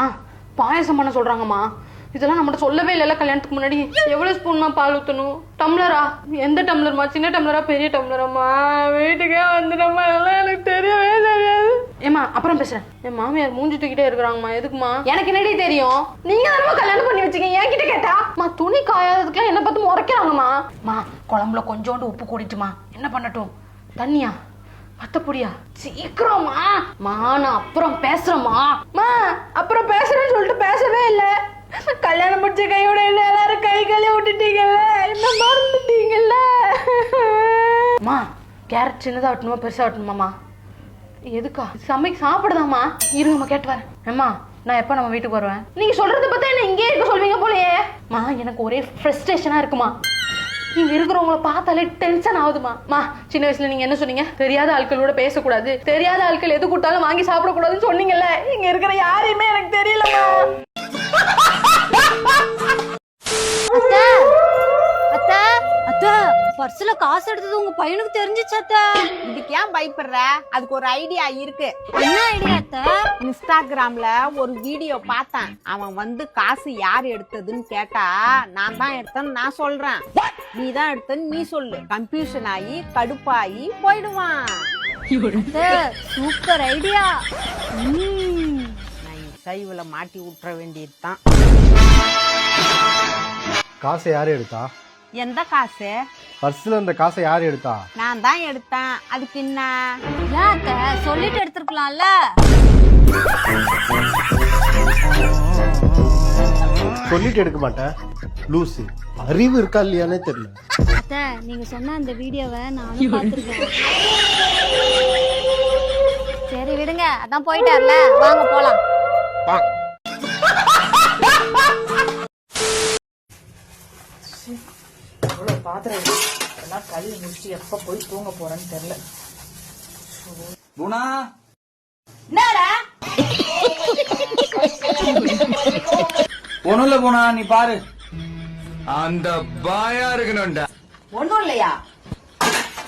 ஆ பாயசம் பண்ண சொல்றாங்கம்மா. இதெல்லாம் நம்மகிட்ட சொல்லவே இல்லைல்ல கல்யாணத்துக்கு முன்னாடி. எவ்வளவு ஸ்பூன்மா பால் ஊத்தணும்? டம்ளரா? எந்த டம்ளர்மா? சின்ன டம்ளரா பெரிய டம்ளராம்மா? வீட்டுக்கே வந்துட்டோம்மா இதெல்லாம் எனக்கு தெரியவே தெரியாது. ஏமா அப்புறம் பேசுறேன். என் மாமியார் மூஞ்சி தூக்கிட்டே இருக்கிறாங்கம்மா எதுக்குமா எனக்கு என்னடி தெரியும்? நீங்க தானே கல்யாணம் பண்ணி வச்சீங்க என்கிட்ட கேட்டா? மா துணி காயாததுக்குலாம் என்ன பார்த்து முறைக்கிறாங்கம்மா. மா குழம்புல கொஞ்சோண்டு உப்பு கூடிட்டுமா. என்ன பண்ணட்டும்? தண்ணியா? அத்தப்படியா சீக்கிரமா மா நான் அப்புறம் பேசுறேம்மா. மா அப்புறம் பேசுறேன்னு சொல்லிட்டு பேசவே இல்ல. கல்யாணம் முடிச்ச கையோட என்ன எல்லாரும் கை கழுவி விட்டுட்டீங்கல்ல? என்ன மறந்துட்டீங்கல்ல? மா கேரட் சின்னதா வெட்டணுமா பெருசா வெட்டணுமாமா எதுக்கா? சமைக்க சாப்பிடுதாம்மா? இருங்கம்மா கேட்டு வரேன். அம்மா நான் எப்போ நம்ம வீட்டுக்கு வருவேன்? நீங்க சொல்கிறத பார்த்தா என்ன இங்கே இருக்க சொல்வீங்க போலயே? மா எனக்கு ஒரே ஃப்ரெஸ்ட்ரேஷனாக இருக்குமா? இங்க இருக்கிறவங்கள பார்த்தாலே டென்ஷன் ஆகுதுமா மா சின்ன வயசுல நீங்க என்ன சொன்னீங்க? தெரியாத ஆட்களோட பேசக்கூடாது. தெரியாத ஆட்கள் எது கூட்டாலும் வாங்கி சாப்பிடக்கூடாதுன்னு சொன்னீங்கல்ல. இங்க இருக்கிற யாரையுமே எனக்கு தெரியலமா பர்ஸ்ல காசு எடுத்தது உங்க பையனுக்கு தெரிஞ்சிச்சு அத்தை. இதுக்கு ஏன் பயப்படுற? அதுக்கு ஒரு ஐடியா இருக்கு. என்ன ஐடியா அத்தை? இன்ஸ்டாகிராம்ல ஒரு வீடியோ பார்த்தேன். அவன் வந்து காசு யார் எடுத்ததுன்னு கேட்டா நான் தான் எடுத்தேன்னு நான் சொல்றேன். நீ தான் எடுத்தன்னு நீ சொல்லு. கன்ஃபியூஷன் ஆகி கடுப்பாகி போயிடுவான். சூப்பர் ஐடியா நான் சைவுல மாட்டி விட்டுற வேண்டியதுதான். காசை யார் எடுத்தா? எந்த காசு? பர்ஸ்ல இருந்த காசை யார் எடுத்தா? நான் தான் எடுத்தேன். அதுக்கு என்ன? ஏன் அத்தை சொல்லிட்டு எடுத்திருக்கலாம்ல. சொல்லிட்டு எடுக்க மாட்டேன். லூசு. அறிவு இருக்கா இல்லையானே தெரியல. அத்தை நீங்க சொன்ன அந்த வீடியோவை நானும் பார்த்திருக்கேன். சரி விடுங்க. அதான் போயிட்டார்ல. வாங்க போலாம். பாத்திரம் எல்லாம் கழுவி முடிச்சுட்டு எப்போ போய் தூங்க போறேன்னு தெரியல. குணா ஒண்ணும் இல்ல குணா நீ பாரு. அந்த பாயா இருக்கணும்டா. ஒண்ணும் இல்லையா?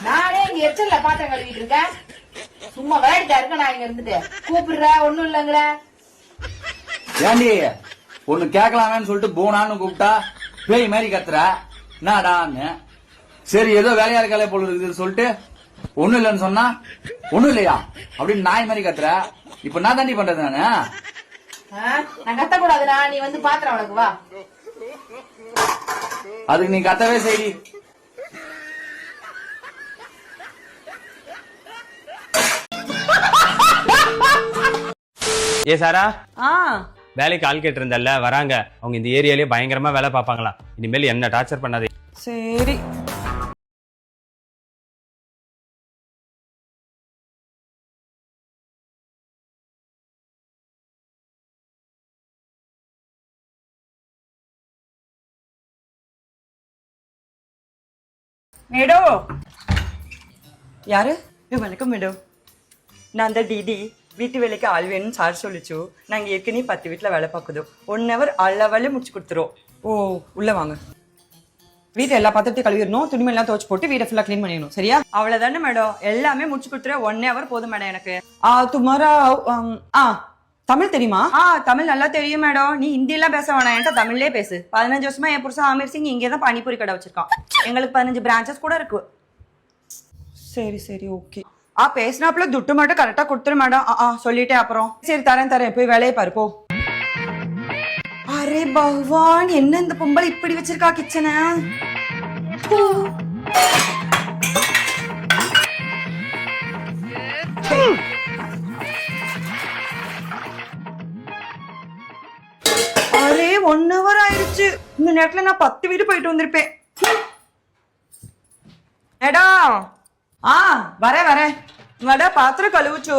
நானே இங்க எச்சல்ல பாத்திரம் கழுவிட்டு இருக்கேன். சும்மா வேடிக்கா இருக்க நான் இங்க இருந்துட்டு. கூப்பிடுற? ஒண்ணும் இல்லைங்கிற ஏண்டி ஒண்ணு கேட்கலாமேன்னு சொல்லிட்டு போனான்னு கூப்பிட்டா பேய் மாதிரி கத்துற? என்னடான்னு சரி ஏதோ வேலையா இருக்காலே போல இருக்குது சொல்லிட்டு ஒண்ணும் இல்லைன்னு சொன்னா ஒண்ணும் இல்லையா? அப்படின்னு நாய் மாதிரி கத்துற. இப்ப நான் தாண்டி பண்றது நானு? நான் கத்த கூடாதுடா நீ வந்து பாத்திரம் உனக்கு வா. அதுக்கு நீ கத்தவே செய்டி. ஏ சாரா? ஆ. வேலைக்கு ஆள் கேட்டிருந்தல்ல வராங்க. அவங்க இந்த ஏரியாலயே பயங்கரமா வேலை பார்ப்பாங்களாம் இனிமேல் என்ன டார்ச்சர் பண்ணாதே. சரி. மேடம் யாரு? வணக்கம் மேடம் நான் தான் டிடி வீட்டு வேலைக்கு ஆள் வேணும்னு சார் சொல்லிச்சு. நாங்கள் ஏற்கனவே பத்து வீட்டில் வேலை பார்க்குதோ ஒன் ஹவர் அல்ல வேலை முடிச்சு கொடுத்துரும் ஓ உள்ளே வாங்க. வீட்டை எல்லா பாத்திரத்தையும் கழுவிடணும். துணிமெல்லாம் துவச்சு போட்டு வீட்டை ஃபுல்லாக க்ளீன் பண்ணிடணும். சரியா? அவ்வளோதானே மேடம் எல்லாமே முடிச்சு கொடுத்துரு ஒன் ஹவர் போதும் மேடம் எனக்கு. ஆ டுமாரோ ஆ தமிழ் தெரியுமா? ஆ தமிழ் நல்லா தெரியும் மேடம் நீ ஹிந்திலாம் பேச வேணாம். என்கிட்ட தமிழ்லே பேசு. பதினஞ்சு வருஷமா என் புருஷன் ஆமீர் சிங் இங்கே தான் பானிபூரி கடை வச்சிருக்கான். எங்களுக்கு பதினஞ்சு பிரான்ச்சஸ் கூட இருக்கு. சரி சரி ஓகே ஆ பேசினாப்புல துட்டு மட்டும் கரெக்டா கொடுத்துரு மேடம் ஆ சொல்லிட்டேன் அப்புறம். சரி தரேன் தரேன். போய் வேலையை பாரு போ. அரே பகவான் என்ன இந்த பொம்பளை இப்படி வச்சிருக்கா கிச்சனை அரே ஒன் ஹவர் ஆயிடுச்சு இந்த நேரத்துல நான் பத்து வீடு போயிட்டு வந்திருப்பேன். மேடம். ஆ வரேன் வரேன் வட பாத்திரம் கழுவுச்சு.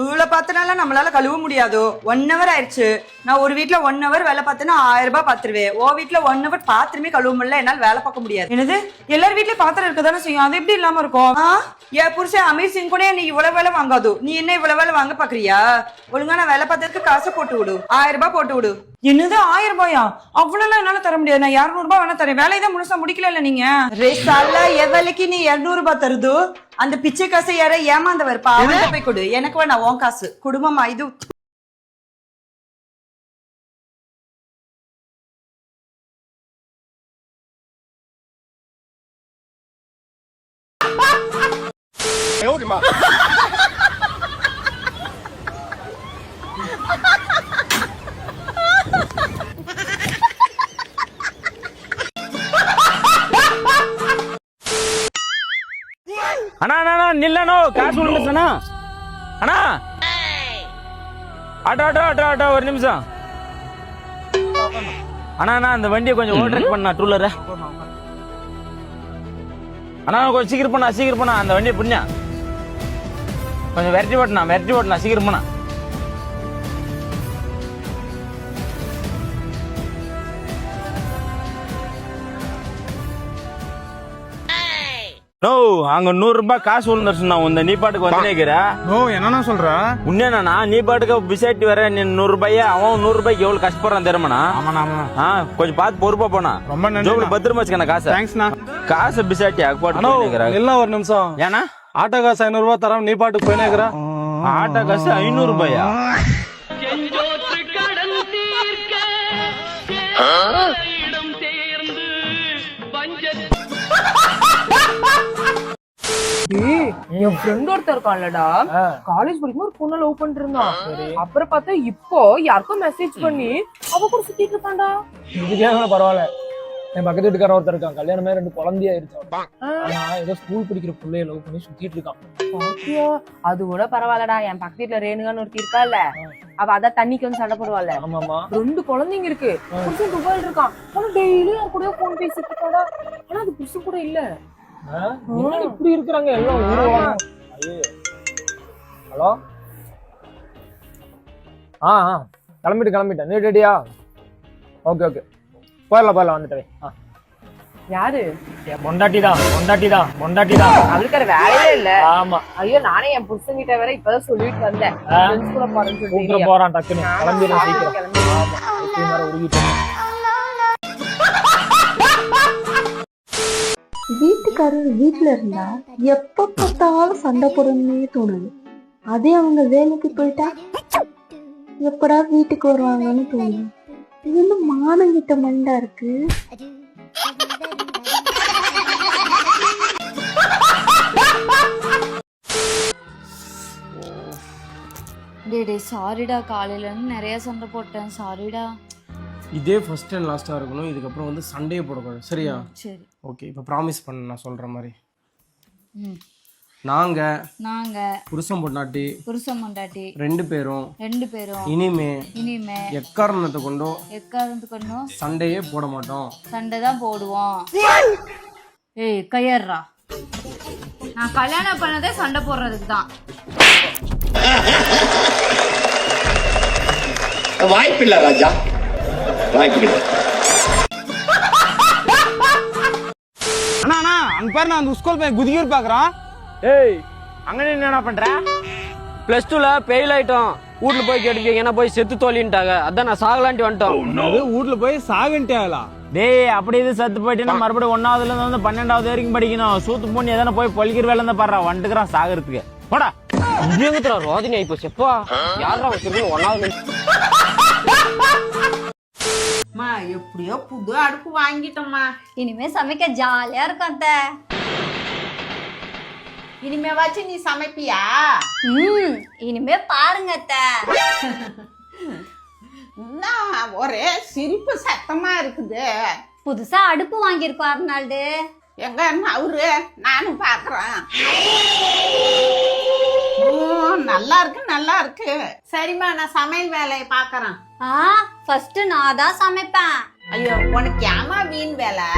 இவ்வளோ பாத்திரம்லாம் நம்மளால கழுவ முடியாதோ. ஒன் ஹவர் ஆயிடுச்சு. நான் ஒரு வீட்ல ஒன் ஹவர் வேலை பார்த்தேன்னா ஆயிரம் ரூபாய் பாத்துருவேன் ஓ வீட்ல ஒன் ஹவர் பாத்திரமே கழுவ முடியல என்னால் வேலை பார்க்க முடியாது. என்னது? எல்லார் வீட்லயும் பாத்திரம் இருக்க தானே செய்யும்? அது எப்படி இல்லாம இருக்கும்? என் புருஷன் அமீர் சிங் கூட நீ இவ்வளவு வேலை வாங்காது. நீ என்ன இவ்வளவு வேலை வாங்க பாக்குறியா ஒழுங்கா நான் வேலை பார்த்ததுக்கு காசை போட்டு விடு. ஆயிரம் ரூபாய் போட்டு விடு. என்னது ஆயிரம் ரூபாயா? அவ்வளவு என்னால தர முடியாது. நான் இருநூறு ரூபாய் வேணா தரேன். வேலையை தான் முழுசா முடிக்கல இல்ல நீங்க ரேசால எவ்வளைக்கு நீ இருநூறு ரூபாய் தருது? அந்த பிச்சை காசை யார ஏமாந்தவர். போய் கொடு. எனக்கு வேணா உன் காசு. குடும்பமா இது அண்ணா அண்ணா அண்ணா, நில்லண்ணோ காசு விழுந்துச்சுண்ணா அண்ணா. ஆட்டோ ஆட்டோ ஆட்டோ ஆட்டோ ஒரு நிமிஷம். அண்ணா அண்ணா அந்த வண்டியை கொஞ்சம் ஓவர்டேக் பண்ணா டூலர அண்ணா கொஞ்சம் சீக்கிரம் பண்ணா சீக்கிரம் பண்ணா அந்த வண்டியை புண்ணியா கொஞ்சம் விரட்டி ஓட்டணும் விரட்டி ஓட்டணும் சீக்கிரம் பண்ணா நோ அங்க நூறு ரூபாய் காசு விழுந்துருச்சுண்ணா இந்த நீ பாட்டுக்கு வந்து நிக்கிற? ஓ என்னண்ணா சொல்ற? உண்மையாண்ணா நீ பாட்டுக்கு விசாரிட்டு வர நீ நூறு ரூபாயா? அவன் நூறு ரூபாய்க்கு எவ்வளவு கஷ்டப்படுறான் தெரியுமாண்ணா? ஆ கொஞ்சம் பார்த்து பொறுப்பா போனா ரொம்ப நன்றி பத்திரமா வச்சுக்கண்ணா காசை. தேங்க்ஸ்ண்ணா காசை பிசாட்டி அக்பாட்டு இல்ல ஒரு நிமிஷம். ஏன்னா ஆட்டோ காசு ரூபாய் தரோம் நீ பாட்டுக்கு போய் நிக்கிற ஆட்டோ காசு ஐநூறு ரூபாயா? என் ஃப்ரெண்ட் ஒருத்தர் இருக்கான்லடா. காலேஜ் படிக்கும்போது ஒரு பொண்ணை லவ் பண்ணிட்டு இருந்தான். அப்புறம் பார்த்தா இப்போ யாருக்கும் மெசேஜ் பண்ணி அவ கூட சுத்திட்டு இருக்கான்டா. இதுக்கே கூட பரவாயில்ல. என் பக்கத்து வீட்டுக்காரன் ஒருத்தர் இருக்கான். கல்யாணமே ரெண்டு குழந்தையாயிருச்சு ஆனா ஏதோ ஸ்கூல் படிக்கிற பிள்ளைய லவ் பண்ணி சுத்திட்டு இருக்கான். பாத்தியா? அது கூட பரவாயில்லடா. என் பக்கத்து வீட்டுல ரேணுகான்னு ஒருத்தி இருக்கால அவ அதான் தண்ணிக்கு வந்து சண்டை போடுவாள் ஆமாமா ரெண்டு குழந்தைங்க இருக்கு. புருஷன் துபாயில் இருக்கான். ஆனா டெய்லி அவன் கூட போன் பேசிட்டு இருக்காடா. ஆனா அது புருஷன் கூட இல்ல. முன்னாடி இப்படி இருக்கிறாங்க? எல்லாம் ஹலோ? ஆ ஆ. கிளம்பிட்டு கிளம்பிட்டேன். நீ ரெடியா ஓகே ஓகே. போயிடலாம் போயிடலாம் வந்துட்டேன் ஆ. யாரு? பொண்டாட்டி தான் பொண்டாட்டி தான் பொண்டாட்டி தான் அவளுக்கு வேலையே இல்ல. ஆமா. ஐயோ நானே என் புருஷன் கிட்ட வேற இப்பதான் சொல்லிட்டு வந்தேன். ஆ. ஃப்ரெண்ட்ஸ் கூட போறேன்னு கூப்பிட்டு சொல்லிட்டு போறான் சீக்கிரம். வீட்டுக்காரர் வீட்ல இருந்தா எப்ப பார்த்தாலும் சண்டை போடணும்னே தோணுது அதே அவங்க வேலைக்கு போயிட்டா எப்படா வீட்டுக்கு வருவாங்கன்னு தோணுது. இது என்ன மானங்கிட்ட மண்டா இருக்கு. டேய் சாரிடா காலையில இருந்து நிறைய சண்டை போட்டேன். சாரிடா. இதே ஃபர்ஸ்ட் அண்ட் லாஸ்டா இருக்கணும். இதுக்கப்புறம் வந்து சண்டையே போடக்கூடாது. சரியா? சரி. ஓகே இப்போ ப்ராமிஸ் பண்ண நான் சொல்ற மாதிரி. ம். நாங்க நாங்க புருஷன் பொண்டாட்டி புருஷன் பொண்டாட்டி ரெண்டு பேரும் ரெண்டு பேரும் இனிமே இனிமே எக்காரணத்தை கொண்டோ எக்காரணத்து கொண்டும் சண்டையே போட மாட்டோம். சண்டை தான் போடுவோம். ஏய் கையறா நான் கல்யாணம் பண்ணதே சண்டை போடுறதுக்கு தான். வாய்ப்பில்லை ராஜா. வாய்ப்பில்லை அண்ணா அண்ணா அங்க பாரு நான் அந்த ஸ்கூல் பையன் குதியூர் பாக்குறான். ஏய் அங்க என்னடா பண்ற? பிளஸ் டூல ஃபெயில் ஆயிட்டோம். வீட்ல போய் கேட்டுக்கீங்க என்ன போய் செத்து தோலின்ட்டாங்க அதான் நான் சாகலான்ட்டு வந்துட்டோம். அது வீட்ல போய் சாகன்ட்டாங்களா டேய் அப்படி இது செத்து போயிட்டுனா மறுபடியும் ஒன்னாவதுல இருந்து வந்து பன்னெண்டாவது வரைக்கும் படிக்கணும். சூத்து பொண்ணு எதனா போய் பொழிக்கிற வேலை இருந்தா பாடுறா வந்துக்கிறான் சாகிறதுக்கு. போடா. இது எங்கத்துல ரோதினி ஆயி போச்சு எப்பா யாரா வச்சிருக்கணும் ஒன்னாவது அம்மா எப்படியோ புது அடுப்பு வாங்கிட்டோம்மா. இனிமே சமைக்க ஜாலியா இருக்கும் அத்தை. இனிமேவாச்சும் நீ சமைப்பியா? ம் இனிமே பாருங்க அத்தை. ஒரே சிரிப்பு சத்தமா இருக்குது. புதுசா அடுப்பு வாங்கியிருக்கோம் அர்னால்டு எங்க அவரு நானும் பாக்குறேன். நல்லா இருக்கு நல்லா இருக்கு. சரிம்மா நான் சமையல் வேலையை பாக்குறேன். ஆ ஃபர்ஸ்ட் நான் தான் சமைப்பேன். ஐயோ உனக்கு ஏமா வீண் வேலை?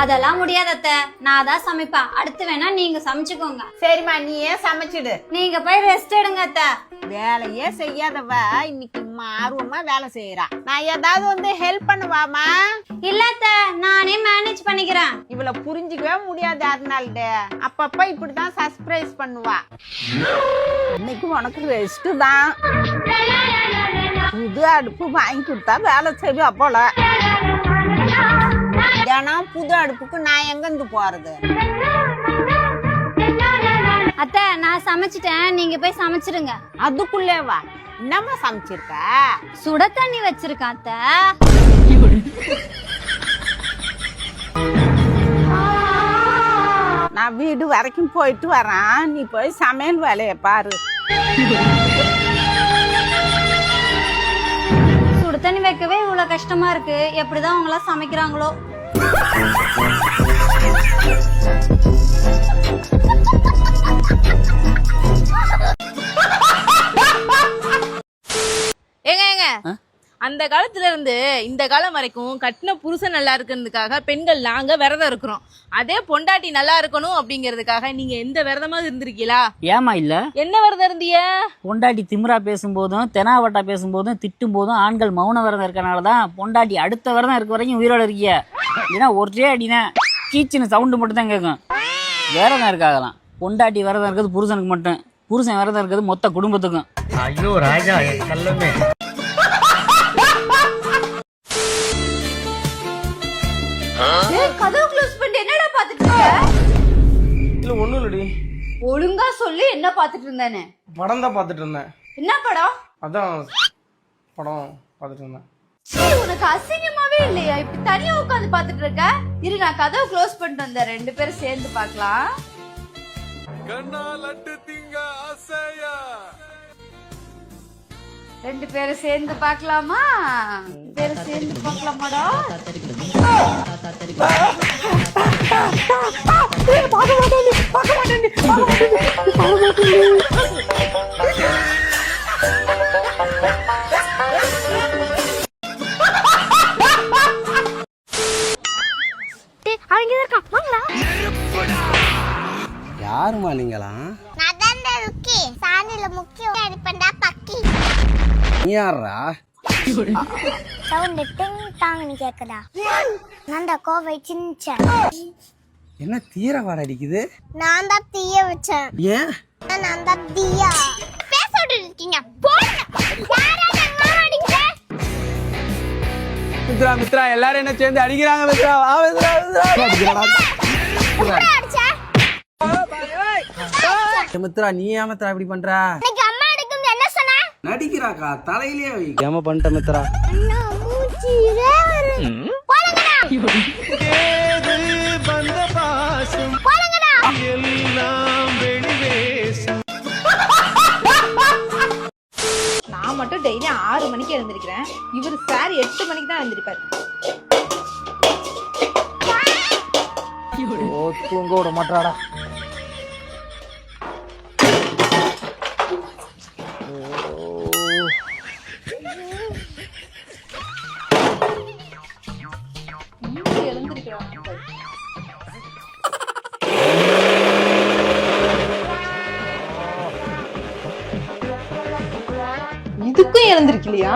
அதெல்லாம் முடியாது அத்தை. நான் தான் சமைப்பேன். அடுத்து வேணா நீங்க சமைச்சுக்கோங்க. சரிம்மா நீயே சமைச்சிடு? நீங்க போய் ரெஸ்ட் எடுங்க அத்தை. வேலையே செய்யாதவ. இன்னைக்கு ஆர்வமா வேலை செய்யறா நான் ஏதாவது வந்து ஹெல்ப் பண்ணுவாமா இல்ல அத்தை நானே மேனேஜ் பண்ணிக்கிறேன். இவள புரிஞ்சுக்கவே முடியாது அதனால அப்பப்ப இப்படிதான் சர்ப்ரைஸ் பண்ணுவா. இன்னைக்கு உனக்கு ரெஸ்ட் தான். புது அடுப்பு வாங்கி கொடுத்தா வேலை செய்வா போல. தினம் புது அடுப்புக்கு நான் எங்க இருந்து போறது? அத்தை நான் சமைச்சிட்டேன். நீங்க போய் சமைச்சிடுங்க அதுக்குள்ளே வா. என்னம்மா சமைச்சிருக்க? சுட தண்ணி வச்சிருக்கேன் அத்தை. நான் வீடு வரைக்கும் போயிட்டு வரேன். நீ போய் சமையல் வேலையை பாரு. சுடு தண்ணி வைக்கவே இவ்வளவு கஷ்டமா இருக்கு. எப்படிதான் அவங்க எல்லாம் சமைக்கிறாங்களோ? Thank you. அந்த காலத்துல இருந்து இந்த காலம் வரைக்கும் கட்டின புருஷன் நல்லா இருக்கிறதுக்காக பெண்கள் நாங்க விரதம் இருக்கிறோம். அதே பொண்டாட்டி நல்லா இருக்கணும் அப்படிங்கறதுக்காக நீங்க எந்த விரதமாவது இருந்திருக்கீங்களா ஏமா இல்ல? என்ன விரதம் இருந்தீங்க? பொண்டாட்டி திமிரா பேசும்போதும் தெனாவட்டா பேசும்போதும் திட்டும் போதும் ஆண்கள் மௌன விரதம் இருக்கனால தான் பொண்டாட்டி அடுத்த விரதம் இருக்க வரைக்கும் உயிரோட இருக்கிய. ஏன்னா ஒரே அடினா கீச்சின்னு சவுண்டு மட்டும் தான் கேட்கும் விரதம் இருக்காகலாம் பொண்டாட்டி விரதம் இருக்கிறது புருஷனுக்கு மட்டும். புருஷன் விரதம் இருக்கிறது மொத்த குடும்பத்துக்கும். ஐயோ ராஜா இல்ல ஒண்ணும் இல்லடி. ஒழுங்கா சொல்லு என்ன பாத்துட்டு இருந்தேன்னு? படம் தான் பார்த்துட்டு இருந்தேன். என்ன படம்? அதான் படம் பார்த்துட்டு இருந்தேன். சீ, உனக்கு அசிங்கமாவே இல்லையா? இப்படி தனியா உட்காந்து பாத்துட்டு இருக்க? இரு நான் கதவை க்ளோஸ் பண்ணிட்டு வந்தேன். ரெண்டு பேரும் சேர்ந்து பார்க்கலாம். ரெண்டு பேரும் சேர்ந்து பார்க்கலாமா? ரெண்டு பேரும் சேர்ந்து பார்க்கலாமாடா? அவங்க இருக்கான் வாங்கடா. யாருமா நீங்களா நான் தான் ருக்கி. சாணில முக்கியம் அடிப்பண்டா பக்கி. யாரா சவுண்ட் டிங் டாங்னு கேக்குதா நான் தான் கோவை சின்ச்சேன் என்ன தீரவாட அடிக்குது? நான் தான் தீய வச்சேன். ஏன்? நான் தான் தீயா. பேச இருக்கீங்க. மித்ரா மித்ரா எல்லாரும் என்ன சேர்ந்து அடிக்கிறாங்க மித்ரா? வா மித்ரா அடிச்சா? மித்ரா. நீ ஏன் மித்ரா இப்படி பண்ற இன்னைக்கு அம்மா அடிக்கும் என்ன சொன்னா நடிக்கிறாக்கா? தலையிலே வை. ஏமா பண்ணிட்ட மித்ரா? நான் மட்டும் டெய்லி ஆறு மணிக்கு எழுந்திருக்கிறேன். இவர் சார் எட்டு மணிக்கு தான் எழுந்திருப்பாரு. தூங்க விட மாட்டாடா. எழுந்திருக்கலையா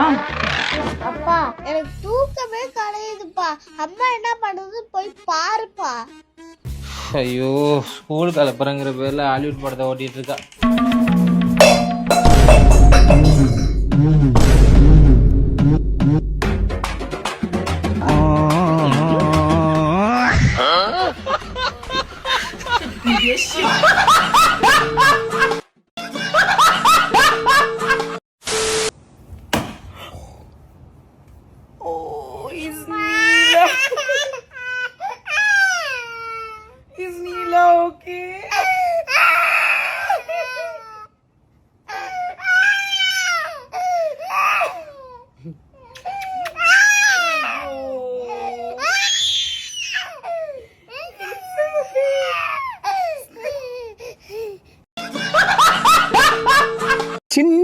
அப்பா எனக்கு தூக்கமே கலையுதுப்பா. அம்மா என்ன பண்ணுது? போய் பாருப்பா. ஐயோ ஸ்கூல் கலப்புறங்கிற பேர்ல ஹாலிவுட் படத்தை ஓட்டிட்டு இருக்கா.